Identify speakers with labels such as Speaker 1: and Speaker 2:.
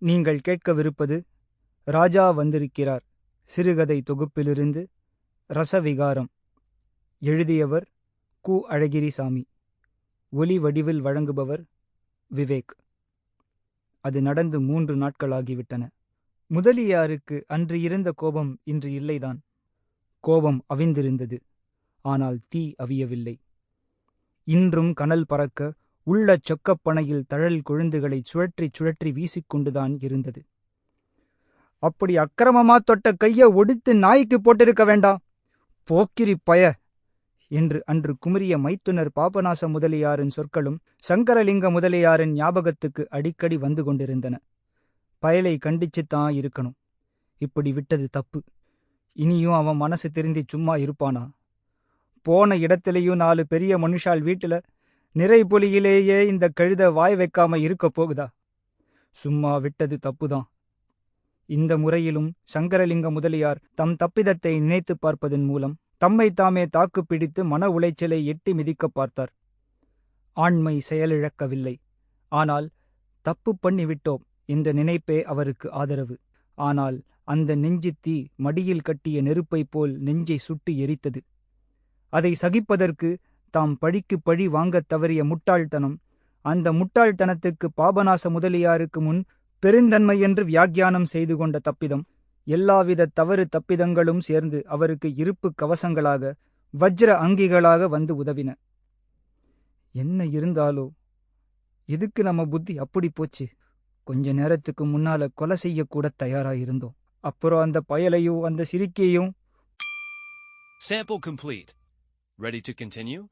Speaker 1: நீங்கள் கேட்கவிருப்பது ராஜா வந்திருக்கிறார். சிறுகதை தொகுப்பிலிருந்து ரசவிகாரம். எழுதியவர் கு. அழகிரிசாமி. ஒலி வடிவில் வழங்குபவர் விவேக். அது நடந்து மூன்று நாட்களாகிவிட்டன முதலியாருக்கு அன்று இருந்த கோபம் இன்று இல்லைதான். கோபம் அவிந்திருந்தது. ஆனால் தீ அவியவில்லை. இன்றும் கனல் பறக்க உள்ள சொக்கப்பனையில் தழல் கொழுந்துகளைச் சுழற்றிச் சுழற்றி வீசிக்கொண்டுதான் இருந்தது. அப்படி அக்கிரமமா தொட்ட கைய ஒடித்து நாய்க்கு போட்டிருக்க வேண்டாம் போக்கிரி பய! என்று அன்று குமரிய மைத்துனர் பாபநாச முதலியாரின் சொற்களும் சங்கரலிங்க முதலியாரின் ஞாபகத்துக்கு அடிக்கடி வந்து கொண்டிருந்தன. பயலை கண்டிச்சுத்தான் இருக்கணும். இப்படி விட்டது தப்பு. இனியும் அவன் மனசு திருந்தி சும்மா இருப்பானா? போன இடத்திலேயும் நாலு பெரிய மனுஷால் வீட்டுல நிறைபொலியிலேயே இந்த கழுத வாய் வைக்காம இருக்க போகுதா? சும்மா விட்டது தப்புதான். இந்த முறையிலும் சங்கரலிங்க முதலியார் தம் தப்பிதத்தை நினைத்து பார்ப்பதன் மூலம் தம்மை தாமே தாக்கு பிடித்து மன உளைச்சலை எட்டி மிதிக்க பார்த்தார். ஆண்மை செயலிழக்கவில்லை. ஆனால் தப்பு பண்ணிவிட்டோம் என்ற நினைப்பே அவருக்கு ஆதரவு. ஆனால் அந்த நெஞ்சு தீ மடியில் கட்டிய நெருப்பைப் போல் நெஞ்சை சுட்டு எரித்தது. அதை சகிப்பதற்கு தாம் பழிக்கு பழி வாங்கத் தவறிய முட்டாள்தனம். அந்த முட்டாள்தனத்துக்கு பாபநாச முதலியாருக்கு முன் பெருந்தன்மை என்று வியாக்கியானம் செய்து கொண்ட தப்பிதம். எல்லாவித தவறு தப்பிதங்களும் சேர்ந்து அவருக்கு இருப்பு கவசங்களாக வஜ்ர அங்கிகளாக வந்து உதவின. என்ன இருந்தாலோ? எதுக்கு நம்ம புத்தி அப்படி போச்சு? கொஞ்ச நேரத்துக்கு முன்னால கொலை செய்யக்கூட தயாராயிருந்தோம். அப்புறம் அந்த பயலையும் அந்த சிரிக்கையும்
Speaker 2: Sample complete. Ready to continue?